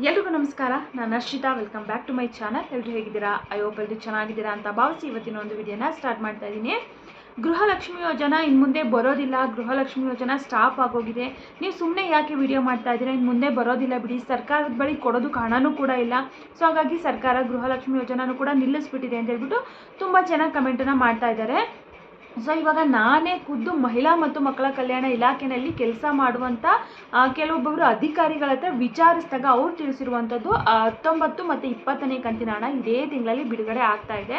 ಎಲ್ರಿಗೂ ನಮಸ್ಕಾರ. ನಾನು Harshita welcome back to my channel ಎಲ್ಲರೂ ಹೇಗಿದ್ದೀರಾ? ಎಲ್ಲರೂ ಚೆನ್ನಾಗಿದ್ದೀರಾ ಅಂತ ಭಾವಿಸಿ ಇವತ್ತಿನ ಒಂದು ವಿಡಿಯೋನ ಸ್ಟಾರ್ಟ್ ಮಾಡ್ತಾ ಇದ್ದೀನಿ. ಗೃಹಲಕ್ಷ್ಮಿ ಯೋಜನಾ ಇನ್ನು ಮುಂದೆ ಬರೋದಿಲ್ಲ. ಗೃಹಲಕ್ಷ್ಮಿ ಯೋಜನಾ ಸ್ಟಾಪ್ ಆಗೋಗಿದೆ. ನೀವು ಸುಮ್ಮನೆ ಯಾಕೆ ವಿಡಿಯೋ ಮಾಡ್ತಾ ಇದ್ದೀರಾ? ಇನ್ನು ಮುಂದೆ ಬರೋದಿಲ್ಲ ಬಿಡಿ. ಸರ್ಕಾರದ ಬಳಿ ಕೊಡೋದು ಹಣನೂ ಕೂಡ ಇಲ್ಲ. ಸೊ ಹಾಗಾಗಿ ಸರ್ಕಾರ ಗೃಹಲಕ್ಷ್ಮಿ ಯೋಜನಾನು ಕೂಡ ನಿಲ್ಲಿಸ್ಬಿಟ್ಟಿದೆ ಅಂತ ಹೇಳ್ಬಿಟ್ಟು ತುಂಬ ಚೆನ್ನಾಗಿ ಕಮೆಂಟನ್ನು ಮಾಡ್ತಾ ಇದ್ದಾರೆ. ಸೊ ಇವಾಗ ನಾನೇ ಖುದ್ದು ಮಹಿಳಾ ಮತ್ತು ಮಕ್ಕಳ ಕಲ್ಯಾಣ ಇಲಾಖೆಯಲ್ಲಿ ಕೆಲಸ ಮಾಡುವಂಥ ಕೆಲವೊಬ್ಬರು ಅಧಿಕಾರಿಗಳ ಹತ್ರ ವಿಚಾರಿಸಿದಾಗ ಅವ್ರು ತಿಳಿಸಿರುವಂಥದ್ದು ಹತ್ತೊಂಬತ್ತು ಮತ್ತು ಇಪ್ಪತ್ತನೇ ಕಂತಿನ ಹಣ ಇದೇ ತಿಂಗಳಲ್ಲಿ ಬಿಡುಗಡೆ ಆಗ್ತಾ ಇದೆ.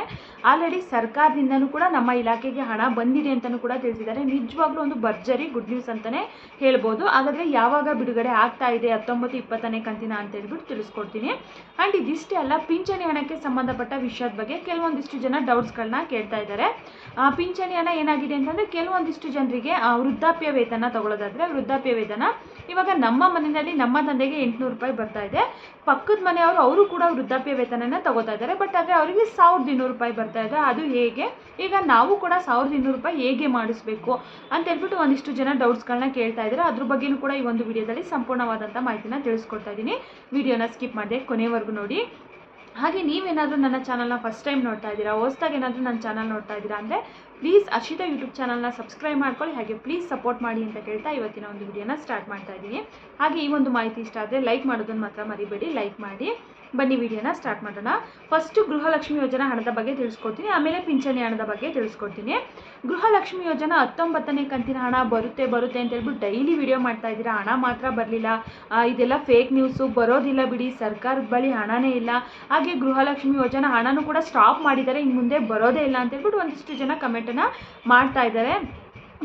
ಆಲ್ರೆಡಿ ಸರ್ಕಾರದಿಂದನೂ ಕೂಡ ನಮ್ಮ ಇಲಾಖೆಗೆ ಹಣ ಬಂದಿದೆ ಅಂತಲೂ ಕೂಡ ತಿಳಿಸಿದ್ದಾರೆ. ನಿಜವಾಗ್ಲೂ ಒಂದು ಭರ್ಜರಿ ಗುಡ್ ನ್ಯೂಸ್ ಅಂತಲೇ ಹೇಳ್ಬೋದು. ಹಾಗಾದರೆ ಯಾವಾಗ ಬಿಡುಗಡೆ ಆಗ್ತಾ ಇದೆ ಹತ್ತೊಂಬತ್ತು, ಇಪ್ಪತ್ತನೇ ಕಂತಿನ ಅಂತ ಹೇಳ್ಬಿಟ್ಟು ತಿಳಿಸ್ಕೊಡ್ತೀನಿ. ಆ್ಯಂಡ್ ಇದಿಷ್ಟೇ ಅಲ್ಲ, ಪಿಂಚಣಿ ಹಣಕ್ಕೆ ಸಂಬಂಧಪಟ್ಟ ವಿಷಯದ ಬಗ್ಗೆ ಕೆಲವೊಂದಿಷ್ಟು ಜನ ಡೌಟ್ಸ್ಗಳನ್ನ ಕೇಳ್ತಾ ಇದ್ದಾರೆ. ಪಿಂಚಣಿ ಹಣ ಏನಾಗಿದೆ ಅಂತಂದರೆ ಕೆಲವೊಂದಿಷ್ಟು ಜನರಿಗೆ ವೃದ್ಧಾಪ್ಯ ವೇತನ ತಗೊಳ್ಳೋದಾದ್ರೆ ವೃದ್ಧಾಪ್ಯ ವೇತನ. ಇವಾಗ ನಮ್ಮ ಮನೆಯಲ್ಲಿ ನಮ್ಮ ತಂದೆಗೆ ಎಂಟುನೂರು ರೂಪಾಯಿ ಬರ್ತಾ ಇದೆ. ಪಕ್ಕದ ಮನೆಯವರು ಅವರು ಕೂಡ ವೃದ್ಧಾಪ್ಯ ವೇತನನ ತಗೋತಾ ಇದ್ದಾರೆ. ಬಟ್ ಆದರೆ ಅವರಿಗೆ ಸಾವಿರದ ಇನ್ನೂರು ರೂಪಾಯಿ ಬರ್ತಾ ಇದೆ. ಅದು ಹೇಗೆ? ಈಗ ನಾವು ಕೂಡ ಸಾವಿರದ ಇನ್ನೂರು ರೂಪಾಯಿ ಹೇಗೆ ಮಾಡಿಸ್ಬೇಕು ಅಂತ ಹೇಳ್ಬಿಟ್ಟು ಒಂದಿಷ್ಟು ಜನ ಡೌಟ್ಸ್ಗಳನ್ನ ಕೇಳ್ತಾ ಇದ್ದಾರೆ. ಅದ್ರ ಬಗ್ಗೆನೂ ಕೂಡ ಈ ಒಂದು ವಿಡಿಯೋದಲ್ಲಿ ಸಂಪೂರ್ಣವಾದಂಥ ಮಾಹಿತಿನ ತಿಳಿಸ್ಕೊಡ್ತಾ ಇದ್ದೀನಿ. ವಿಡಿಯೋನ ಸ್ಕಿಪ್ ಮಾಡಿದೆ ಕೊನೆವರೆಗೂ ನೋಡಿ. ಹಾಗೆ ನೀವೇನಾದರೂ ನನ್ನ ಚಾನಲ್ನ ಫಸ್ಟ್ ಟೈಮ್ ನೋಡ್ತಾ ಇದ್ದೀರಾ? ಹೊಸ್ದಾಗಿ ಏನಾದರೂ ನನ್ನ ಚಾನಲ್ ನೋಡ್ತಾ ಇದ್ದೀರಾ ಅಂದರೆ ಪ್ಲೀಸ್ ಅರ್ಷಿತಾ ಯೂಟ್ಯೂಬ್ ಚಾನಲ್ನ ಸಬ್ಸ್ಕ್ರೈಬ್ ಮಾಡ್ಕೊಳ್ಳಿ. ಹಾಗೆ ಪ್ಲೀಸ್ ಸಪೋರ್ಟ್ ಮಾಡಿ ಅಂತ ಕೇಳ್ತಾ ಇವತ್ತಿನ ಒಂದು ವಿಡಿಯೋನ ಸ್ಟಾರ್ಟ್ ಮಾಡ್ತಾ ಇದ್ದೀನಿ. ಹಾಗೆ ಈ ಒಂದು ಮಾಹಿತಿ ಇಷ್ಟ ಆದರೆ ಲೈಕ್ ಮಾಡೋದನ್ನು ಮಾತ್ರ ಮರಿಬೇಡಿ. ಲೈಕ್ ಮಾಡಿ ಬನ್ನಿ ವಿಡಿಯೋನ ಸ್ಟಾರ್ಟ್ ಮಾಡೋಣ. ಫಸ್ಟು ಗೃಹಲಕ್ಷ್ಮಿ ಯೋಜನಾ ಹಣದ ಬಗ್ಗೆ ತಿಳಿಸ್ಕೊಡ್ತೀನಿ. ಆಮೇಲೆ ಪಿಂಚಣಿ ಹಣದ ಬಗ್ಗೆ ತಿಳಿಸ್ಕೊಡ್ತೀನಿ. ಗೃಹಲಕ್ಷ್ಮಿ ಯೋಜನಾ ಹತ್ತೊಂಬತ್ತನೇ ಕಂತಿನ ಹಣ ಬರುತ್ತೆ ಬರುತ್ತೆ ಅಂತ ಹೇಳ್ಬಿಟ್ಟು ಡೈಲಿ ವಿಡಿಯೋ ಮಾಡ್ತಾ ಇದ್ದೀರಾ? ಹಣ ಮಾತ್ರ ಬರಲಿಲ್ಲ. ಇದೆಲ್ಲ ಫೇಕ್ ನ್ಯೂಸು ಬರೋದಿಲ್ಲ ಬಿಡಿ. ಸರ್ಕಾರದ ಬಳಿ ಹಣನೇ ಇಲ್ಲ. ಹಾಗೆ ಗೃಹಲಕ್ಷ್ಮಿ ಯೋಜನಾ ಹಣನೂ ಕೂಡ ಸ್ಟಾಪ್ ಮಾಡಿದ್ದಾರೆ. ಇನ್ನು ಮುಂದೆ ಬರೋದೇ ಇಲ್ಲ ಅಂತ ಹೇಳ್ಬಿಟ್ಟು ಒಂದಿಷ್ಟು ಜನ ಕಮೆಂಟನ್ನು ಮಾಡ್ತಾ ಇದ್ದಾರೆ.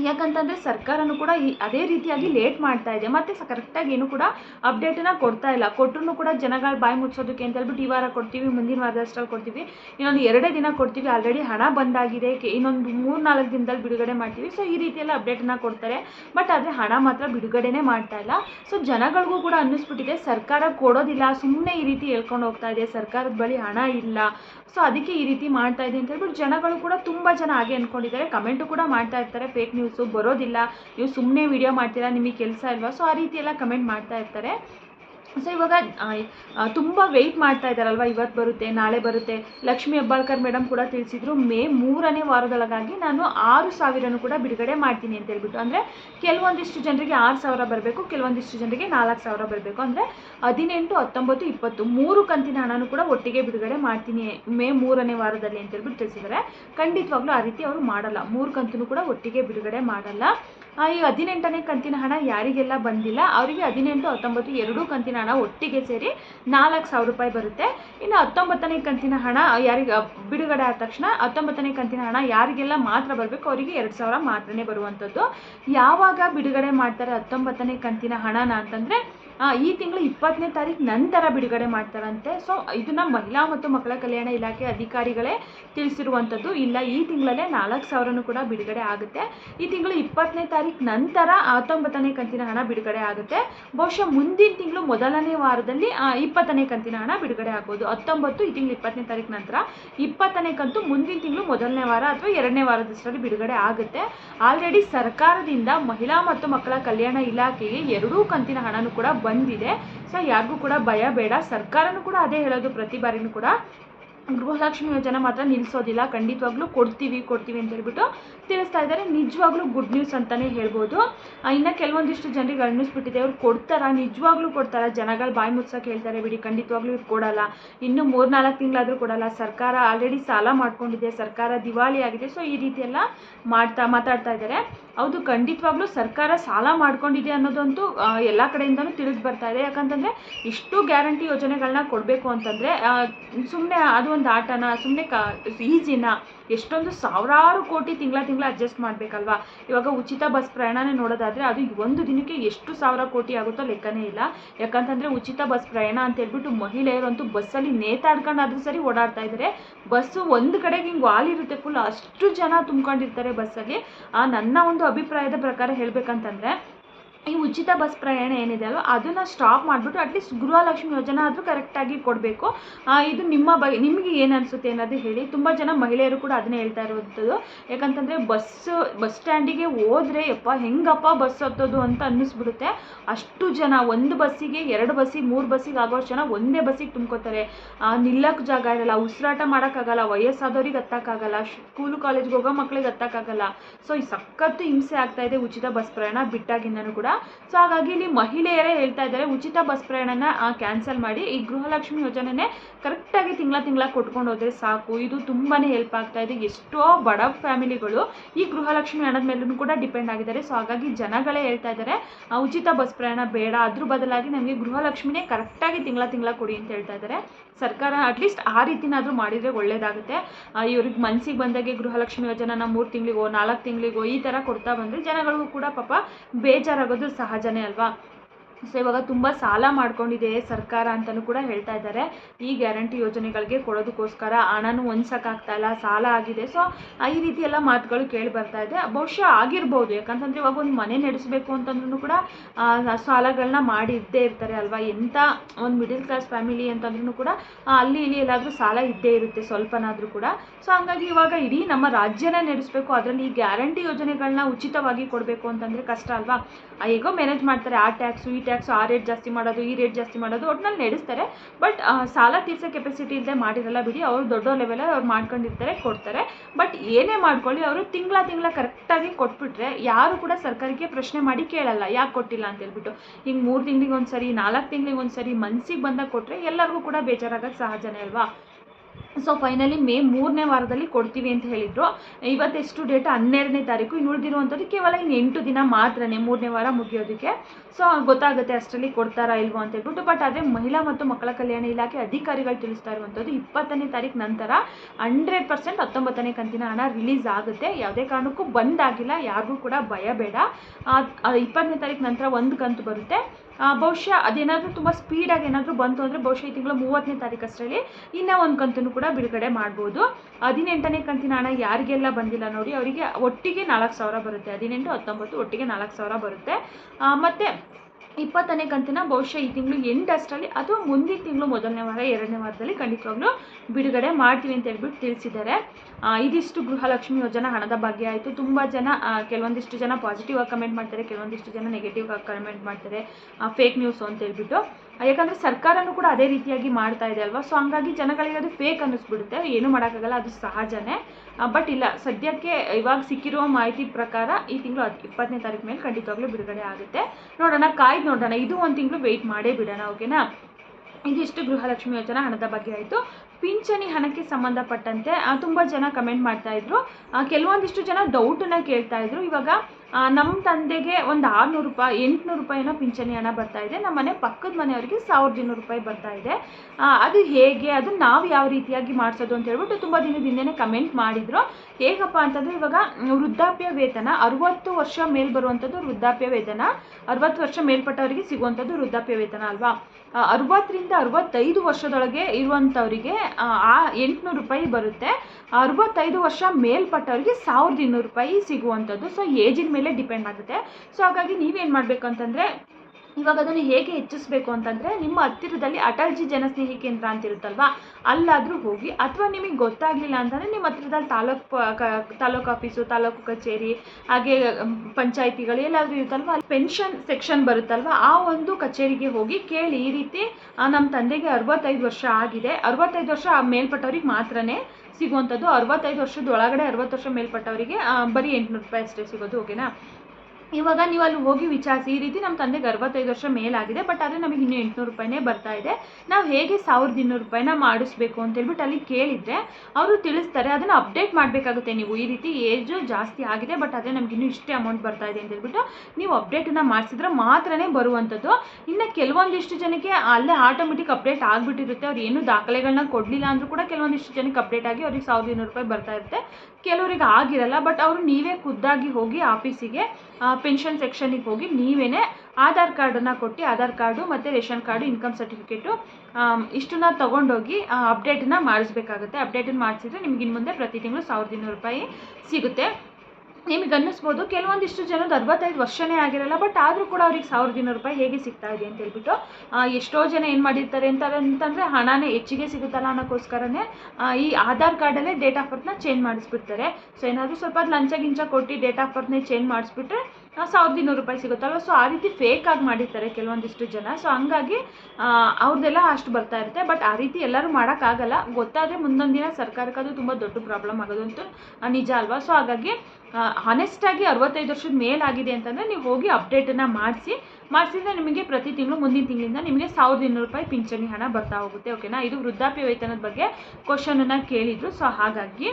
ಯಾಕಂತಂದರೆ ಸರ್ಕಾರನೂ ಕೂಡ ಈ ಅದೇ ರೀತಿಯಾಗಿ ಲೇಟ್ ಮಾಡ್ತಾ ಇದೆ. ಮತ್ತು ಸ ಕರೆಕ್ಟಾಗಿ ಏನು ಕೂಡ ಅಪ್ಡೇಟನ್ನು ಕೊಡ್ತಾ ಇಲ್ಲ. ಕೊಟ್ಟರು ಕೂಡ ಜನಗಳ ಬಾಯಿ ಮುಚ್ಚೋದಕ್ಕೆ ಅಂತ ಹೇಳ್ಬಿಟ್ಟು ಈ ವಾರ ಕೊಡ್ತೀವಿ, ಮುಂದಿನ ವಾರದಷ್ಟರಲ್ಲಿ ಕೊಡ್ತೀವಿ. ಇನ್ನೊಂದು ಎರಡೇ ದಿನ ಕೊಡ್ತೀವಿ. ಆಲ್ರೆಡಿ ಹಣ ಬಂದಾಗಿದೆ. ಇನ್ನೊಂದು ಮೂರು ನಾಲ್ಕು ದಿನದಲ್ಲಿ ಬಿಡುಗಡೆ ಮಾಡ್ತೀವಿ. ಸೊ ಈ ರೀತಿಯೆಲ್ಲ ಅಪ್ಡೇಟನ್ನು ಕೊಡ್ತಾರೆ. ಬಟ್ ಆದರೆ ಹಣ ಮಾತ್ರ ಬಿಡುಗಡೆನೇ ಮಾಡ್ತಾ ಇಲ್ಲ. ಸೊ ಜನಗಳಿಗೂ ಕೂಡ ಅನ್ನಿಸ್ಬಿಟ್ಟಿದೆ. ಸರ್ಕಾರ ಕೊಡೋದಿಲ್ಲ. ಸುಮ್ಮನೆ ಈ ರೀತಿ ಹೇಳ್ಕೊಂಡು ಹೋಗ್ತಾ ಇದೆ. ಸರ್ಕಾರದ ಬಳಿ ಹಣ ಇಲ್ಲ. ಸೊ ಅದಕ್ಕೆ ಈ ರೀತಿ ಮಾಡ್ತಾ ಇದೆ ಅಂತ ಹೇಳ್ಬಿಟ್ಟು ಜನಗಳು ಕೂಡ ತುಂಬ ಜನ ಹಾಗೆ ಅಂದ್ಕೊಂಡಿದ್ದಾರೆ ಕಮೆಂಟು ಕೂಡ ಮಾಡ್ತಾ ಇರ್ತಾರೆ. ಫೇಕ್ ನ್ಯೂಸು ಬರೋದಿಲ್ಲ. ನೀವು ಸುಮ್ಮನೆ ವಿಡಿಯೋ ಮಾಡ್ತೀರಾ, ನಿಮಗೆ ಕೆಲಸ ಇಲ್ವಾ? ಸೊ ಆ ರೀತಿ ಎಲ್ಲ ಕಮೆಂಟ್ ಮಾಡ್ತಾ ಇರ್ತಾರೆ. ಸೊ ಇವಾಗ ತುಂಬ ವೆಯ್ಟ್ ಮಾಡ್ತಾ ಇದ್ದಾರಲ್ವ? ಇವತ್ತು ಬರುತ್ತೆ, ನಾಳೆ ಬರುತ್ತೆ. ಲಕ್ಷ್ಮಿ ಹೆಬ್ಬಾಳ್ಕರ್ ಮೇಡಮ್ ಕೂಡ ತಿಳಿಸಿದ್ರು, ಮೇ ಮೂರನೇ ವಾರದೊಳಗಾಗಿ ನಾನು ಆರು ಸಾವಿರನೂ ಕೂಡ ಬಿಡುಗಡೆ ಮಾಡ್ತೀನಿ ಅಂತ ಹೇಳ್ಬಿಟ್ಟು. ಅಂದರೆ, ಕೆಲವೊಂದಿಷ್ಟು ಜನರಿಗೆ ಆರು ಸಾವಿರ ಬರಬೇಕು, ಕೆಲವೊಂದಿಷ್ಟು ಜನರಿಗೆ ನಾಲ್ಕು ಸಾವಿರ ಬರಬೇಕು. ಅಂದರೆ, ಹದಿನೆಂಟು, ಹತ್ತೊಂಬತ್ತು, ಇಪ್ಪತ್ತು, ಮೂರು ಕಂತಿನ ಹಣನೂ ಕೂಡ ಒಟ್ಟಿಗೆ ಬಿಡುಗಡೆ ಮಾಡ್ತೀನಿ ಮೇ ಮೂರನೇ ವಾರದಲ್ಲಿ ಅಂತ ಹೇಳ್ಬಿಟ್ಟು ತಿಳಿಸಿದ್ದಾರೆ. ಖಂಡಿತವಾಗ್ಲೂ ಆ ರೀತಿ ಅವರು ಮಾಡಲ್ಲ. ಮೂರು ಕಂತೂ ಕೂಡ ಒಟ್ಟಿಗೆ ಬಿಡುಗಡೆ ಮಾಡಲ್ಲ. ಈ ಹದಿನೆಂಟನೇ ಕಂತಿನ ಹಣ ಯಾರಿಗೆಲ್ಲ ಬಂದಿಲ್ಲ, ಅವರಿಗೆ ಹದಿನೆಂಟು, ಹತ್ತೊಂಬತ್ತು ಎರಡೂ ಕಂತಿನ ಹಣ ಒಟ್ಟಿಗೆ ಸೇರಿ ನಾಲ್ಕು ಸಾವಿರ ರೂಪಾಯಿ ಬರುತ್ತೆ. ಇನ್ನು ಹತ್ತೊಂಬತ್ತನೇ ಕಂತಿನ ಹಣ ಯಾರಿಗೆ, ಬಿಡುಗಡೆ ಆದ ತಕ್ಷಣ ಹತ್ತೊಂಬತ್ತನೇ ಕಂತಿನ ಹಣ ಯಾರಿಗೆಲ್ಲ ಮಾತ್ರ ಬರಬೇಕು, ಅವರಿಗೆ ಎರಡು ಸಾವಿರ ಮಾತ್ರನೇ ಬರುವಂಥದ್ದು ಯಾವಾಗ ಬಿಡುಗಡೆ ಮಾಡ್ತಾರೆ ಹತ್ತೊಂಬತ್ತನೇ ಕಂತಿನ ಹಣನ ಅಂತಂದರೆ ಈ ತಿಂಗಳು ಇಪ್ಪತ್ತನೇ ತಾರೀಕು ನಂತರ ಬಿಡುಗಡೆ ಮಾಡ್ತಾರಂತೆ. ಸೊ ಇದನ್ನ ಮಹಿಳಾ ಮತ್ತು ಮಕ್ಕಳ ಕಲ್ಯಾಣ ಇಲಾಖೆ ಅಧಿಕಾರಿಗಳೇ ತಿಳಿಸಿರುವಂಥದ್ದು. ಇಲ್ಲ, ಈ ತಿಂಗಳಲ್ಲೇ ನಾಲ್ಕು ಸಾವಿರನೂ ಕೂಡ ಬಿಡುಗಡೆ ಆಗುತ್ತೆ. ಈ ತಿಂಗಳು ಇಪ್ಪತ್ತನೇ ತಾರೀಕು ನಂತರ ಹತ್ತೊಂಬತ್ತನೇ ಕಂತಿನ ಹಣ ಬಿಡುಗಡೆ ಆಗುತ್ತೆ. ಬಹುಶಃ ಮುಂದಿನ ತಿಂಗಳು ಮೊದಲನೇ ವಾರದಲ್ಲಿ ಇಪ್ಪತ್ತನೇ ಕಂತಿನ ಹಣ ಬಿಡುಗಡೆ ಆಗ್ಬೋದು. ಹತ್ತೊಂಬತ್ತು ಈ ತಿಂಗಳು ಇಪ್ಪತ್ತನೇ ತಾರೀಕು ನಂತರ. ಇಪ್ಪತ್ತನೇ ಕಂತು ಮುಂದಿನ ತಿಂಗಳು ಮೊದಲನೇ ವಾರ ಅಥವಾ ಎರಡನೇ ವಾರದಷ್ಟರಲ್ಲಿ ಬಿಡುಗಡೆ ಆಗುತ್ತೆ. ಆಲ್ರೆಡಿ ಸರ್ಕಾರದಿಂದ ಮಹಿಳಾ ಮತ್ತು ಮಕ್ಕಳ ಕಲ್ಯಾಣ ಇಲಾಖೆಗೆ ಎರಡೂ ಕಂತಿನ ಹಣನೂ ಕೂಡ ಬಂದಿದೆ. ಸೊ ಯಾರಿಗೂ ಕೂಡ ಭಯ ಬೇಡ. ಸರ್ಕಾರನೂ ಕೂಡ ಅದೇ ಹೇಳೋದು ಪ್ರತಿ ಬಾರಿನೂ ಕೂಡ. ಗೃಹಲಕ್ಷ್ಮಿ ಯೋಜನೆ ಮಾತ್ರ ನಿಲ್ಲಿಸೋದಿಲ್ಲ ಖಂಡಿತವಾಗ್ಲೂ ಕೊಡ್ತೀವಿ ಕೊಡ್ತೀವಿ ಅಂತ ಹೇಳ್ಬಿಟ್ಟು ತಿಳಿಸ್ತಾ ಇದ್ದಾರೆ. ನಿಜವಾಗ್ಲೂ ಗುಡ್ ನ್ಯೂಸ್ ಅಂತಲೇ ಹೇಳ್ಬೋದು. ಇನ್ನು ಕೆಲವೊಂದಿಷ್ಟು ಜನರಿಗೆ ಅನ್ನಿಸ್ಬಿಟ್ಟಿದೆ ಅವ್ರು ಕೊಡ್ತಾರಾ? ನಿಜವಾಗ್ಲೂ ಕೊಡ್ತಾರಾ? ಜನಗಳು ಬಾಯಿ ಮುಚ್ಚಕ್ಕೆ ಹೇಳ್ತಾರೆ ಬಿಡಿ. ಖಂಡಿತವಾಗ್ಲೂ ಇವ್ರು ಕೊಡಲ್ಲ. ಇನ್ನು ಮೂರು ನಾಲ್ಕು ತಿಂಗಳಾದರೂ ಕೊಡಲ್ಲ. ಸರ್ಕಾರ ಆಲ್ರೆಡಿ ಸಾಲ ಮಾಡ್ಕೊಂಡಿದೆ. ಸರ್ಕಾರ ದಿವಾಳಿ ಆಗಿದೆ. ಸೊ ಈ ರೀತಿ ಮಾಡ್ತಾ ಮಾತಾಡ್ತಾ ಇದ್ದಾರೆ. ಹೌದು, ಖಂಡಿತವಾಗ್ಲೂ ಸರ್ಕಾರ ಸಾಲ ಮಾಡ್ಕೊಂಡಿದೆ ಅನ್ನೋದಂತೂ ಎಲ್ಲ ಕಡೆಯಿಂದನೂ ತಿಳಿದು ಬರ್ತಾ ಇದೆ. ಯಾಕಂತಂದರೆ, ಇಷ್ಟು ಗ್ಯಾರಂಟಿ ಯೋಜನೆಗಳನ್ನ ಕೊಡಬೇಕು ಅಂತಂದರೆ ಸುಮ್ಮನೆ ಅದು ಒಂದು ಆಟನ ಸುಮ್ಮನೆ ಕ, ಈಜಿನ ಎಷ್ಟೊಂದು ಸಾವಿರಾರು ಕೋಟಿ ತಿಂಗಳ ತಿಂಗಳ ಅಡ್ಜಸ್ಟ್ ಮಾಡಬೇಕಲ್ವಾ? ಇವಾಗ ಉಚಿತ ಬಸ್ ಪ್ರಯಾಣನೇ ನೋಡೋದಾದರೆ, ಅದು ಒಂದು ದಿನಕ್ಕೆ ಎಷ್ಟು ಸಾವಿರ ಕೋಟಿ ಆಗುತ್ತೋ ಲೆಕ್ಕನೇ ಇಲ್ಲ. ಯಾಕಂತಂದರೆ, ಉಚಿತ ಬಸ್ ಪ್ರಯಾಣ ಅಂತ ಹೇಳ್ಬಿಟ್ಟು ಮಹಿಳೆಯರಂತೂ ಬಸ್ಸಲ್ಲಿ ನೇತಾಡ್ಕೊಂಡಾದ್ರೂ ಸರಿ ಓಡಾಡ್ತಾ ಇದ್ದಾರೆ ಬಸ್ಸು ಒಂದು ಕಡೆಗೆ ಹಿಂಗೆ ವಾಲಿರುತ್ತೆ ಫುಲ್ ಅಷ್ಟು ಜನ ತುಂಬ್ಕೊಂಡಿರ್ತಾರೆ ಬಸ್ಸಲ್ಲಿ. ಆ, ನನ್ನ ಒಂದು ಅಭಿಪ್ರಾಯದ ಪ್ರಕಾರ ಹೇಳಬೇಕಂತಂದರೆ ಈ ಉಚಿತ ಬಸ್ ಪ್ರಯಾಣ ಏನಿದೆ ಅಲ್ವ, ಅದನ್ನು ಸ್ಟಾಪ್ ಮಾಡಿಬಿಟ್ಟು ಅಟ್ಲೀಸ್ಟ್ ಗೃಹಲಕ್ಷ್ಮಿ ಯೋಜನೆ ಆದರೂ ಕರೆಕ್ಟಾಗಿ ಕೊಡಬೇಕು. ಇದು ನಿಮ್ಮ ಬ, ನಿಮಗೆ ಏನು ಅನಿಸುತ್ತೆ ಅನ್ನೋದು ಹೇಳಿ. ತುಂಬ ಜನ ಮಹಿಳೆಯರು ಕೂಡ ಅದನ್ನೇ ಹೇಳ್ತಾ ಇರುವಂಥದ್ದು. ಯಾಕಂತಂದರೆ ಬಸ್ಸು ಬಸ್ ಸ್ಟ್ಯಾಂಡಿಗೆ ಹೋದ್ರೆ ಯಪ್ಪ, ಹೆಂಗಪ್ಪ ಬಸ್ ಹತ್ತೋದು ಅಂತ ಅನ್ನಿಸ್ಬಿಡುತ್ತೆ. ಅಷ್ಟು ಜನ, ಒಂದು ಬಸ್ಸಿಗೆ ಎರಡು ಬಸ್ಸಿಗೆ, ಮೂರು ಬಸ್ಸಿಗೆ ಆಗೋಷ್ಟು ಜನ ಒಂದೇ ಬಸ್ಸಿಗೆ ತುಂಬ್ಕೋತಾರೆ. ನಿಲ್ಲಕ್ಕೆ ಜಾಗ ಇರಲ್ಲ, ಉಸಿರಾಟ ಮಾಡೋಕ್ಕಾಗಲ್ಲ, ವಯಸ್ಸಾದವ್ರಿಗೆ ಹತ್ತಕ್ಕಾಗಲ್ಲ ಸ್ಕೂಲು ಕಾಲೇಜ್ಗೆ ಹೋಗೋ ಮಕ್ಳಿಗೆ ಹತ್ತಕ್ಕಾಗಲ್ಲ. ಸೊ ಈ ಸಖತ್ತು ಹಿಂಸೆ ಆಗ್ತಾ ಇದೆ ಉಚಿತ ಬಸ್ ಪ್ರಯಾಣ ಬಿಟ್ಟಾಗಿಂದನೂ ಕೂಡ. ಸೊ ಹಾಗಾಗಿ ಇಲ್ಲಿ ಮಹಿಳೆಯರೇ ಹೇಳ್ತಾ ಇದ್ದಾರೆ, ಉಚಿತ ಬಸ್ ಪ್ರಯಾಣನ ಕ್ಯಾನ್ಸಲ್ ಮಾಡಿ. ಈ ಗೃಹಲಕ್ಷ್ಮಿ ಯೋಜನೆನೇ ಕರೆಕ್ಟಾಗಿ ತಿಂಗಳ ತಿಂಗಳ ಕೊಟ್ಕೊಂಡು ಹೋದರೆ ಸಾಕು. ಇದು ತುಂಬಾ ಹೆಲ್ಪ್ ಆಗ್ತಾ ಇದೆ. ಎಷ್ಟೋ ಬಡ ಫ್ಯಾಮಿಲಿಗಳು ಈ ಗೃಹಲಕ್ಷ್ಮಿ ಹಣದ ಮೇಲೂ ಕೂಡ ಡಿಪೆಂಡ್ ಆಗಿದ್ದಾರೆ. ಸೊ ಹಾಗಾಗಿ ಜನಗಳೇ ಹೇಳ್ತಾ ಇದ್ದಾರೆ ಉಚಿತ ಬಸ್ ಪ್ರಯಾಣ ಬೇಡ. ಅದ್ರ ಬದಲಾಗಿ ನಮಗೆ ಗೃಹಲಕ್ಷ್ಮಿನೇ ಕರೆಕ್ಟಾಗಿ ತಿಂಗಳ ತಿಂಗಳ ಕೊಡಿ ಅಂತ ಹೇಳ್ತಾ ಇದ್ದಾರೆ. ಸರ್ಕಾರ ಅಟ್ಲೀಸ್ಟ್ ಆ ರೀತಿನಾದರೂ ಮಾಡಿದರೆ ಒಳ್ಳೇದಾಗುತ್ತೆ. ಇವ್ರಿಗೆ ಮನ್ಸಿಗೆ ಬಂದಾಗೆ ಗೃಹಲಕ್ಷ್ಮಿ ಯೋಜನೆನ ಮೂರು ತಿಂಗಳಿಗೋ, ನಾಲ್ಕು ತಿಂಗಳಿಗೋ ಈ ಥರ ಕೊಡ್ತಾ ಬಂದರೆ ಜನಗಳಿಗೂ ಕೂಡ ಪಾಪ ಬೇಜಾರಾಗೋದು ಸಹಜನೇ ಅಲ್ವಾ? ಸೊ ಇವಾಗ ತುಂಬ ಸಾಲ ಮಾಡ್ಕೊಂಡಿದೆ ಸರ್ಕಾರ ಅಂತಲೂ ಕೂಡ ಹೇಳ್ತಾ ಇದ್ದಾರೆ. ಈ ಗ್ಯಾರಂಟಿ ಯೋಜನೆಗಳಿಗೆ ಕೊಡೋದಕ್ಕೋಸ್ಕರ ಹಣನೂ ಹೊಂದ್ಸೋಕ್ಕಾಗ್ತಾ ಇಲ್ಲ, ಸಾಲ ಆಗಿದೆ. ಸೊ ಈ ರೀತಿ ಎಲ್ಲ ಮಾತುಗಳು ಕೇಳಿ ಬರ್ತಾ ಇದೆ. ಬಹುಶಃ ಆಗಿರ್ಬೋದು. ಯಾಕಂತಂದರೆ ಇವಾಗ ಒಂದು ಮನೆ ನಡೆಸಬೇಕು ಅಂತಂದ್ರೂ ಕೂಡ ಸಾಲಗಳನ್ನ ಮಾಡಿದ್ದೇ ಇರ್ತಾರೆ ಅಲ್ವಾ? ಎಂಥ ಒಂದು ಮಿಡಿಲ್ ಕ್ಲಾಸ್ ಫ್ಯಾಮಿಲಿ ಅಂತಂದ್ರೂ ಕೂಡ ಅಲ್ಲಿ ಇಲ್ಲಿ ಎಲ್ಲಾದರೂ ಸಾಲ ಇದ್ದೇ ಇರುತ್ತೆ ಸ್ವಲ್ಪನಾದರೂ ಕೂಡ. ಸೊ ಹಂಗಾಗಿ ಇವಾಗ ಇಡೀ ನಮ್ಮ ರಾಜ್ಯನೇ ನಡೆಸಬೇಕು. ಅದರಲ್ಲಿ ಈ ಗ್ಯಾರಂಟಿ ಯೋಜನೆಗಳನ್ನ ಉಚಿತವಾಗಿ ಕೊಡಬೇಕು ಅಂತಂದರೆ ಕಷ್ಟ ಅಲ್ವಾ? ಹೇಗೋ ಮ್ಯಾನೇಜ್ ಮಾಡ್ತಾರೆ. ಆ ಟ್ಯಾಕ್ಸು ಈ ಟ್ಯಾಕ್ಸು ಆ ರೇಟ್ ಜಾಸ್ತಿ ಮಾಡೋದು, ಈ ರೇಟ್ ಜಾಸ್ತಿ ಮಾಡೋದು ಒಟ್ನಲ್ಲಿ ನಡೆಸ್ತಾರೆ. ಬಟ್ ಸಾಲ ತೀರ್ಸೋ ಕೆಪಾಸಿಟಿ ಇಲ್ಲದೆ ಮಾಡಿರಲ್ಲ ಬಿಡಿ, ಅವರು ದೊಡ್ಡ ಲೆವೆಲಲ್ಲಿ ಅವ್ರು ಮಾಡ್ಕೊಂಡಿರ್ತಾರೆ, ಕೊಡ್ತಾರೆ. ಬಟ್ ಏನೇ ಮಾಡ್ಕೊಳ್ಳಿ, ಅವರು ತಿಂಗಳ ತಿಂಗಳ ಕರೆಕ್ಟಾಗಿ ಕೊಟ್ಬಿಟ್ರೆ ಯಾರು ಕೂಡ ಸರ್ಕಾರಕ್ಕೆ ಪ್ರಶ್ನೆ ಮಾಡಿ ಕೇಳಲ್ಲ, ಯಾಕೆ ಕೊಟ್ಟಿಲ್ಲ ಅಂತ ಹೇಳ್ಬಿಟ್ಟು ಹಿಂಗೆ ಮೂರು ತಿಂಗಳಿಗೆ ಒಂದು ಸರಿ ನಾಲ್ಕು ತಿಂಗಳಿಗೆ ಒಂದು ಸರಿ ಮನ್ಸಿಗೆ ಬಂದಾಗ ಕೊಟ್ಟರೆ ಎಲ್ಲರಿಗೂ ಕೂಡ ಬೇಜಾರಾಗೋದು ಸಹಜನೇ ಅಲ್ವಾ? ಸೊ ಫೈನಲಿ ಮೇ ಮೂರನೇ ವಾರದಲ್ಲಿ ಕೊಡ್ತೀವಿ ಅಂತ ಹೇಳಿದ್ರು. ಇವತ್ತೆಷ್ಟು ಡೇಟ್ ಹನ್ನೆರಡನೇ ತಾರೀಕು. ಇನ್ನು ಉಳಿದಿರುವಂಥದ್ದು ಕೇವಲ ಇನ್ನು ಎಂಟು ದಿನ ಮಾತ್ರನೇ, ಮೂರನೇ ವಾರ ಮುಗಿಯೋದಕ್ಕೆ. ಸೊ ಗೊತ್ತಾಗುತ್ತೆ ಅಷ್ಟರಲ್ಲಿ ಕೊಡ್ತಾರಾ ಇಲ್ವೋ ಅಂತ ಹೇಳ್ಬಿಟ್ಟು. ಬಟ್ ಆದರೆ ಮಹಿಳಾ ಮತ್ತು ಮಕ್ಕಳ ಕಲ್ಯಾಣ ಇಲಾಖೆ ಅಧಿಕಾರಿಗಳು ತಿಳಿಸ್ತಾ ಇರುವಂಥದ್ದು ಇಪ್ಪತ್ತನೇ ತಾರೀಕು ನಂತರ ಹಂಡ್ರೆಡ್ ಪರ್ಸೆಂಟ್ ಹತ್ತೊಂಬತ್ತನೇ ಕಂತಿನ ಹಣ ರಿಲೀಸ್ ಆಗುತ್ತೆ. ಯಾವುದೇ ಕಾರಣಕ್ಕೂ ಬಂದಾಗಿಲ್ಲ ಯಾರಿಗೂ ಕೂಡ ಭಯ ಬೇಡ. ಇಪ್ಪತ್ತನೇ ತಾರೀಕು ನಂತರ ಒಂದು ಕಂತು ಬರುತ್ತೆ. ಬಹುಶಃ ಅದೇನಾದರೂ ತುಂಬ ಸ್ಪೀಡಾಗಿ ಏನಾದರೂ ಬಂತು ಅಂದರೆ ಬಹುಶಃ ಈ ತಿಂಗಳ ಮೂವತ್ತನೇ ತಾರೀಕು ಅಷ್ಟರಲ್ಲಿ ಇನ್ನೂ ಒಂದು ಕಂತನ್ನು ಕೂಡ ಬಿಡುಗಡೆ ಮಾಡ್ಬೋದು. ಹದಿನೆಂಟನೇ ಕಂತಿನ ಹಣ ಯಾರಿಗೆಲ್ಲ ಬಂದಿಲ್ಲ ನೋಡಿ, ಅವರಿಗೆ ಒಟ್ಟಿಗೆ ನಾಲ್ಕು ಸಾವಿರ ಬರುತ್ತೆ. ಹದಿನೆಂಟು, ಹತ್ತೊಂಬತ್ತು, ಒಟ್ಟಿಗೆ ನಾಲ್ಕು ಸಾವಿರ ಬರುತ್ತೆ. ಮತ್ತೆ ಇಪ್ಪತ್ತನೇ ಕಂತಿನ ಬಹುಶಃ ಈ ತಿಂಗಳು ಎಂಟಷ್ಟರಲ್ಲಿ ಅಥವಾ ಮುಂದಿನ ತಿಂಗಳು ಮೊದಲನೇ ವಾರ, ಎರಡನೇ ವಾರದಲ್ಲಿ ಖಂಡಿತವಾಗ್ಲೂ ಬಿಡುಗಡೆ ಮಾಡ್ತೀವಿ ಅಂತ ಹೇಳ್ಬಿಟ್ಟು ತಿಳಿಸಿದ್ದಾರೆ. ಇದಿಷ್ಟು ಗೃಹಲಕ್ಷ್ಮಿ ಯೋಜನಾ ಹಣದ ಬಗ್ಗೆ ಆಯಿತು. ತುಂಬ ಜನ ಕೆಲವೊಂದಿಷ್ಟು ಜನ ಪಾಸಿಟಿವ್ ಆಗಿ ಕಮೆಂಟ್ ಮಾಡ್ತಾರೆ, ಕೆಲವೊಂದಿಷ್ಟು ಜನ ನೆಗೆಟಿವ್ ಆಗಿ ಕಮೆಂಟ್ ಮಾಡ್ತಾರೆ. ಫೇಕ್ ನ್ಯೂಸ್ ಅಂತ ಹೇಳ್ಬಿಟ್ಟು. ಯಾಕಂದರೆ ಸರ್ಕಾರನೂ ಕೂಡ ಅದೇ ರೀತಿಯಾಗಿ ಮಾಡ್ತಾ ಇದೆ ಅಲ್ವಾ? ಸೊ ಹಂಗಾಗಿ ಜನಗಳಿಗೆ ಅದು ಫೇಕ್ ಅನ್ನಿಸ್ಬಿಡುತ್ತೆ. ಏನು ಮಾಡೋಕ್ಕಾಗಲ್ಲ, ಅದು ಸಹಜನೇ. ಬಟ್ ಇಲ್ಲ, ಸದ್ಯಕ್ಕೆ ಇವಾಗ ಸಿಕ್ಕಿರುವ ಮಾಹಿತಿ ಪ್ರಕಾರ ಈ ತಿಂಗಳು ಇಪ್ಪತ್ತನೇ ತಾರೀಕು ಮೇಲೆ ಖಂಡಿತವಾಗ್ಲೂ ಬಿಡುಗಡೆ ಆಗುತ್ತೆ. ನೋಡೋಣ, ಕಾಯ್ದು ನೋಡೋಣ. ಇದು ಒಂದು ತಿಂಗಳು ವೆಯ್ಟ್ ಮಾಡೇ ಬಿಡೋಣ ಓಕೆನಾ ಇದಿಷ್ಟು ಗೃಹಲಕ್ಷ್ಮಿ ಯೋಜನಾ ಹಣದ ಬಗ್ಗೆ ಆಯಿತು. ಪಿಂಚಣಿ ಹಣಕ್ಕೆ ಸಂಬಂಧಪಟ್ಟಂತೆ ತುಂಬ ಜನ ಕಮೆಂಟ್ ಮಾಡ್ತಾ ಇದ್ರು. ಕೆಲವೊಂದಿಷ್ಟು ಜನ ಡೌಟನ್ನ ಕೇಳ್ತಾ ಇದ್ರು. ಇವಾಗ ನಮ್ಮ ತಂದೆಗೆ ಒಂದು ಆರುನೂರು ರೂಪಾಯಿ ಎಂಟುನೂರು ರೂಪಾಯಿನೋ ಪಿಂಚಣಿ ಹಣ ಬರ್ತಾ ಇದೆ. ನಮ್ಮ ಮನೆ ಪಕ್ಕದ ಮನೆಯವರಿಗೆ ಸಾವಿರದ ಇನ್ನೂರು ರೂಪಾಯಿ ಬರ್ತಾ ಇದೆ. ಅದು ಹೇಗೆ ಅದು ನಾವು ಯಾವ ರೀತಿಯಾಗಿ ಮಾಡಿಸೋದು ಅಂತ ಹೇಳ್ಬಿಟ್ಟು ತುಂಬ ದಿನದಿಂದನೇ ಕಮೆಂಟ್ ಮಾಡಿದ್ರು. ಹೇಗಪ್ಪ ಅಂತಂದರೆ ಇವಾಗ ವೃದ್ಧಾಪ್ಯ ವೇತನ ಅರುವತ್ತು ವರ್ಷ ಮೇಲ್ ಬರುವಂಥದ್ದು ವೃದ್ಧಾಪ್ಯ ವೇತನ ಅರುವತ್ತು ವರ್ಷ ಮೇಲ್ಪಟ್ಟವರಿಗೆ ಸಿಗುವಂಥದ್ದು ವೃದ್ಧಾಪ್ಯ ವೇತನ ಅಲ್ವಾ? ಅರವತ್ತರಿಂದ ಅರವತ್ತೈದು ವರ್ಷದೊಳಗೆ ಇರುವಂಥವರಿಗೆ ಆ, ಆ ಎಂಟುನೂರು ರೂಪಾಯಿ ಬರುತ್ತೆ. ಅರುವತ್ತೈದು ವರ್ಷ ಮೇಲ್ಪಟ್ಟವರಿಗೆ ಸಾವಿರದ ಇನ್ನೂರು ರೂಪಾಯಿ ಸಿಗುವಂಥದ್ದು ಸೊ ಏಜಿನ ಮೇಲೆ ಡಿಪೆಂಡ್ ಆಗುತ್ತೆ. ಸೊ ಹಾಗಾಗಿ ನೀವೇನು ಮಾಡಬೇಕು ಅಂತಂದರೆ ಇವಾಗ ಅದನ್ನು ಹೇಗೆ ಹೆಚ್ಚಿಸ್ಬೇಕು ಅಂತಂದರೆ, ನಿಮ್ಮ ಹತ್ತಿರದಲ್ಲಿ ಅಟಲ್ಜಿ ಜನಸ್ನೇಹಿ ಕೇಂದ್ರ ಅಂತ ಇರುತ್ತಲ್ವಾ, ಅಲ್ಲಾದರೂ ಹೋಗಿ, ಅಥವಾ ನಿಮಗೆ ಗೊತ್ತಾಗಲಿಲ್ಲ ಅಂತಂದರೆ ನಿಮ್ಮ ಹತ್ತಿರದಲ್ಲಿ ತಾಲೂಕು ತಾಲೂಕು ಆಫೀಸು, ತಾಲೂಕು ಕಚೇರಿ, ಹಾಗೆ ಪಂಚಾಯಿತಿಗಳು ಎಲ್ಲಾದರೂ ಇರುತ್ತಲ್ವ, ಅಲ್ಲಿ ಪೆನ್ಷನ್ ಸೆಕ್ಷನ್ ಬರುತ್ತಲ್ವ, ಆ ಒಂದು ಕಚೇರಿಗೆ ಹೋಗಿ ಕೇಳಿ ಈ ರೀತಿ ನಮ್ಮ ತಂದೆಗೆ ಅರವತ್ತೈದು ವರ್ಷ ಆಗಿದೆ. ಅರವತ್ತೈದು ವರ್ಷ ಮೇಲ್ಪಟ್ಟವ್ರಿಗೆ ಮಾತ್ರನೇ ಸಿಗುವಂಥದ್ದು ಅರವತ್ತೈದು ವರ್ಷದ ಒಳಗಡೆ ಅರವತ್ತು ವರ್ಷ ಮೇಲ್ಪಟ್ಟವರಿಗೆ ಬರೀ ಎಂಟುನೂರು ರೂಪಾಯಿ ಅಷ್ಟೇ ಸಿಗೋದು ಓಕೆನಾ? ಇವಾಗ ನೀವು ಅಲ್ಲಿ ಹೋಗಿ ವಿಚಾರಿಸಿ. ಈ ರೀತಿ ನಮ್ಮ ತಂದೆಗೆ ಅರವತ್ತೈದು ವರ್ಷ ಮೇಲಾಗಿದೆ ಬಟ್ ಆದರೆ ನಮಗೆ ಇನ್ನೂ ಎಂಟುನೂರು ರೂಪಾಯಿನೇ ಬರ್ತಾ ಇದೆ. ನಾವು ಹೇಗೆ ಸಾವಿರದ ಇನ್ನೂರು ರೂಪಾಯಿನ ಮಾಡಿಸ್ಬೇಕು ಅಂತ ಹೇಳ್ಬಿಟ್ಟು ಅಲ್ಲಿ ಕೇಳಿದರೆ ಅವರು ತಿಳಿಸ್ತಾರೆ. ಅದನ್ನು ಅಪ್ಡೇಟ್ ಮಾಡಬೇಕಾಗುತ್ತೆ ನೀವು. ಈ ರೀತಿ ಏಜು ಜಾಸ್ತಿ ಆಗಿದೆ ಬಟ್ ಆದರೆ ನಮ್ಗೆ ಇನ್ನೂ ಇಷ್ಟೇ ಅಮೌಂಟ್ ಬರ್ತಾ ಇದೆ ಅಂತೇಳ್ಬಿಟ್ಟು ನೀವು ಅಪ್ಡೇಟನ್ನು ಮಾಡಿಸಿದ್ರೆ ಮಾತ್ರನೇ ಬರುವಂಥದ್ದು. ಇನ್ನು ಕೆಲವೊಂದಿಷ್ಟು ಜನಕ್ಕೆ ಅಲ್ಲೇ ಆಟೋಮೆಟಿಕ್ ಅಪ್ಡೇಟ್ ಆಗಿಬಿಟ್ಟಿರುತ್ತೆ. ಅವ್ರು ಏನು ದಾಖಲೆಗಳನ್ನ ಕೊಡಲಿಲ್ಲ ಅಂದರೂ ಕೂಡ ಕೆಲವೊಂದಿಷ್ಟು ಜನಕ್ಕೆ ಅಪ್ಡೇಟ್ ಆಗಿ ಅವ್ರಿಗೆ ಸಾವಿರದ ಇನ್ನೂರು ರೂಪಾಯಿ ಬರ್ತಾ ಇರುತ್ತೆ. ಕೆಲವರಿಗೆ ಆಗಿರಲ್ಲ ಬಟ್ ಅವರು ನೀವೇ ಖುದ್ದಾಗಿ ಹೋಗಿ ಆಫೀಸಿಗೆ ಪೆನ್ಷನ್ ಸೆಕ್ಷನಿಗೆ ಹೋಗಿ ನೀವೇ ಆಧಾರ್ ಕಾರ್ಡನ್ನು ಕೊಟ್ಟು ಆಧಾರ್ ಕಾರ್ಡು ಮತ್ತು ರೇಷನ್ ಕಾರ್ಡು ಇನ್ಕಮ್ ಸರ್ಟಿಫಿಕೇಟು ಇಷ್ಟನ್ನ ತೊಗೊಂಡೋಗಿ ಅಪ್ಡೇಟನ್ನು ಮಾಡಿಸ್ಬೇಕಾಗುತ್ತೆ. ಅಪ್ಡೇಟನ್ನು ಮಾಡಿಸಿದ್ರೆ ನಿಮ್ಗೆ ಇನ್ನು ಮುಂದೆ ಪ್ರತಿ ತಿಂಗಳು ಸಾವಿರದ ಇನ್ನೂರು ರೂಪಾಯಿ ಸಿಗುತ್ತೆ. ನಿಮಗೆ ಅನ್ನಿಸ್ಬೋದು, ಕೆಲವೊಂದಿಷ್ಟು ಜನದ ಅರವತ್ತೈದು ವರ್ಷನೇ ಆಗಿರಲ್ಲ ಬಟ್ ಆದರೂ ಕೂಡ ಅವ್ರಿಗೆ ಸಾವಿರದ ಇನ್ನೂರು ರೂಪಾಯಿ ಹೇಗೆ ಸಿಗ್ತಾ ಇದೆ ಅಂತ ಹೇಳ್ಬಿಟ್ಟು ಎಷ್ಟೋ ಜನ ಏನು ಮಾಡಿರ್ತಾರೆ ಅಂತಾರೆ ಅಂತಂದರೆ ಹಣನೇ ಹೆಚ್ಚಿಗೆ ಸಿಗುತ್ತಲ್ಲ ಅನ್ನೋಕ್ಕೋಸ್ಕರನೇ ಈ ಆಧಾರ್ ಕಾರ್ಡಲ್ಲೇ ಡೇಟ್ ಆಫ್ ಬರ್ತ್ನ ಚೇಂಜ್ ಮಾಡಿಸ್ಬಿಡ್ತಾರೆ. ಸೊ ಏನಾದರೂ ಸ್ವಲ್ಪ ಲಂಚ ಗಿಂಚ ಕೊಟ್ಟು ಡೇಟ್ ಆಫ್ ಬರ್ತ್ನೇ ಚೇಂಜ್ ಮಾಡಿಸ್ಬಿಟ್ರೆ ಸಾವಿರದ ಇನ್ನೂರು ರೂಪಾಯಿ ಸಿಗುತ್ತಲ್ವ? ಸೊ ಆ ರೀತಿ ಫೇಕ್ ಆಗಿ ಮಾಡಿರ್ತಾರೆ ಕೆಲವೊಂದಿಷ್ಟು ಜನ. ಸೊ ಹಂಗಾಗಿ ಅವ್ರದ್ದೆಲ್ಲ ಅಷ್ಟು ಬರ್ತಾ ಇರುತ್ತೆ. ಬಟ್ ಆ ರೀತಿ ಎಲ್ಲರೂ ಮಾಡೋಕ್ಕಾಗಲ್ಲ ಗೊತ್ತಾದರೆ ಮುಂದೊಂದು ದಿನ ಸರ್ಕಾರಕ್ಕೆ ಅದು ತುಂಬ ದೊಡ್ಡ ಪ್ರಾಬ್ಲಮ್ ಆಗೋದಂತೂ ನಿಜ ಅಲ್ವಾ? ಸೊ ಹಾಗಾಗಿ ಹಾನೆಸ್ಟಾಗಿ ಅರವತ್ತೈದು ವರ್ಷದ ಮೇಲಾಗಿದೆ ಅಂತಂದರೆ ನೀವು ಹೋಗಿ ಅಪ್ಡೇಟನ್ನು ಮಾಡಿಸಿ. ಮಾಡಿಸಿದ್ರೆ ನಿಮಗೆ ಪ್ರತಿ ತಿಂಗಳು ಮುಂದಿನ ತಿಂಗಳಿಂದ ನಿಮಗೆ ಸಾವಿರದ ಇನ್ನೂರು ರೂಪಾಯಿ ಪಿಂಚಣಿ ಹಣ ಬರ್ತಾ ಹೋಗುತ್ತೆ ಓಕೆನಾ ಇದು ವೃದ್ಧಾಪ್ಯ ವೇತನದ ಬಗ್ಗೆ ಕ್ವಶನನ್ನು ಕೇಳಿದ್ರು. ಸೊ ಹಾಗಾಗಿ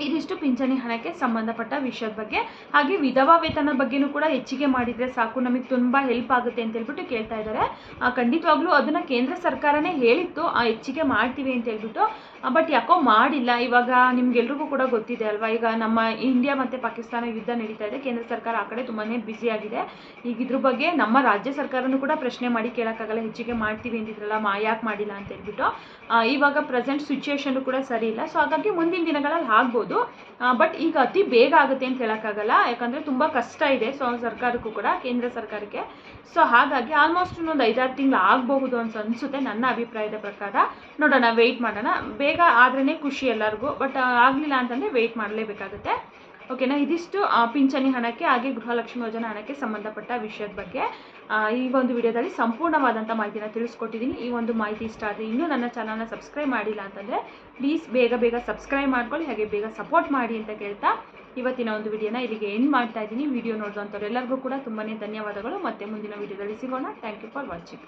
ಇದಿಷ್ಟು ಪಿಂಚಣಿ ಹಣಕ್ಕೆ ಸಂಬಂಧಪಟ್ಟ ವಿಷಯದ ಬಗ್ಗೆ. ಹಾಗೆ ವಿಧವಾ ವೇತನ ಬಗ್ಗೆನೂ ಕೂಡ ಹೆಚ್ಚಿಗೆ ಮಾಡಿದರೆ ಸಾಕು ನಮಗೆ ತುಂಬ ಹೆಲ್ಪ್ ಆಗುತ್ತೆ ಅಂತ ಹೇಳ್ಬಿಟ್ಟು ಕೇಳ್ತಾ ಇದ್ದಾರೆ. ಖಂಡಿತವಾಗ್ಲೂ ಅದನ್ನು ಕೇಂದ್ರ ಸರ್ಕಾರನೇ ಹೇಳಿತ್ತು ಆ, ಹೆಚ್ಚಿಗೆ ಮಾಡ್ತೀವಿ ಅಂತ ಹೇಳ್ಬಿಟ್ಟು. ಬಟ್ ಯಾಕೋ ಮಾಡಿಲ್ಲ. ಇವಾಗ ನಿಮ್ಗೆಲ್ರಿಗೂ ಕೂಡ ಗೊತ್ತಿದೆ ಅಲ್ವಾ? ಈಗ ನಮ್ಮ ಇಂಡಿಯಾ ಮತ್ತು ಪಾಕಿಸ್ತಾನ ಯುದ್ಧ ನಡೀತಾ ಇದೆ. ಕೇಂದ್ರ ಸರ್ಕಾರ ಆ ಕಡೆ ತುಂಬಾ ಆಗಿದೆ. ಈಗ ಇದ್ರ ಬಗ್ಗೆ ನಮ್ಮ ರಾಜ್ಯ ಸರ್ಕಾರನೂ ಕೂಡ ಪ್ರಶ್ನೆ ಮಾಡಿ ಕೇಳೋಕ್ಕಾಗಲ್ಲ. ಹೆಚ್ಚಿಗೆ ಮಾಡ್ತೀವಿ ಅಂತಿದ್ರಲ್ಲ ಮಾ ಯಾಕೆ ಮಾಡಿಲ್ಲ ಅಂತ ಹೇಳ್ಬಿಟ್ಟು. ಇವಾಗ ಪ್ರೆಸೆಂಟ್ ಸಿಚುವೇಶನ್ ಕೂಡ ಸರಿ ಇಲ್ಲ. ಸೊ ಹಾಗಾಗಿ ಮುಂದಿನ ದಿನಗಳಲ್ಲಿ ಆಗ್ಬೋದು. ಬಟ್ ಈಗ ಅತಿ ಬೇಗ ಆಗುತ್ತೆ ಅಂತ ಹೇಳೋಕ್ಕಾಗಲ್ಲ. ಯಾಕಂದರೆ ತುಂಬ ಕಷ್ಟ ಇದೆ ಸೊ, ಸರ್ಕಾರಕ್ಕೂ ಕೂಡ, ಕೇಂದ್ರ ಸರ್ಕಾರಕ್ಕೆ. ಸೊ ಹಾಗಾಗಿ ಆಲ್ಮೋಸ್ಟ್ ಇನ್ನೊಂದು ಐದಾರು ತಿಂಗಳು ಆಗಬಹುದು ಅಂತ ಅನಿಸುತ್ತೆ ನನ್ನ ಅಭಿಪ್ರಾಯದ ಪ್ರಕಾರ. ನೋಡೋಣ ವೆಯ್ಟ್ ಮಾಡೋಣ. ಆದ್ರೇ ಖುಷಿ ಎಲ್ಲರಿಗೂ, ಬಟ್ ಆಗಲಿಲ್ಲ ಅಂತಂದರೆ ವೆಯ್ಟ್ ಮಾಡಲೇಬೇಕಾಗುತ್ತೆ. ಓಕೆನಾ ಇದಿಷ್ಟು ಪಿಂಚಣಿ ಹಣಕ್ಕೆ, ಹಾಗೆ ಗೃಹಲಕ್ಷ್ಮಿ ಯೋಜನಾ ಹಣಕ್ಕೆ ಸಂಬಂಧಪಟ್ಟ ವಿಷಯದ ಬಗ್ಗೆ ಈ ಒಂದು ವಿಡಿಯೋದಲ್ಲಿ ಸಂಪೂರ್ಣವಾದಂಥ ಮಾಹಿತಿನ ತಿಳಿಸ್ಕೊಟ್ಟಿದ್ದೀನಿ. ಈ ಒಂದು ಮಾಹಿತಿ ಇಷ್ಟ ಆದರೆ ಇನ್ನೂ ನನ್ನ ಚಾನಲ್ನ ಸಬ್ಸ್ಕ್ರೈಬ್ ಮಾಡಿಲ್ಲ ಅಂತಂದರೆ ಪ್ಲೀಸ್ ಬೇಗ ಬೇಗ ಸಬ್ಸ್ಕ್ರೈಬ್ ಮಾಡ್ಕೊಳ್ಳಿ, ಹಾಗೆ ಬೇಗ ಸಪೋರ್ಟ್ ಮಾಡಿ ಅಂತ ಕೇಳ್ತಾ ಇವತ್ತಿನ ಒಂದು ವಿಡಿಯೋನ ಇಲ್ಲಿಗೆ ಎಂಡ್ ಮಾಡ್ತಾ ಇದ್ದೀನಿ. ವಿಡಿಯೋ ನೋಡಿದಂಥವ್ರು ಎಲ್ಲರಿಗೂ ಕೂಡ ತುಂಬಾ ಧನ್ಯವಾದಗಳು. ಮತ್ತೆ ಮುಂದಿನ ವಿಡಿಯೋದಲ್ಲಿ ಸಿಗೋಣ. Thank you for watching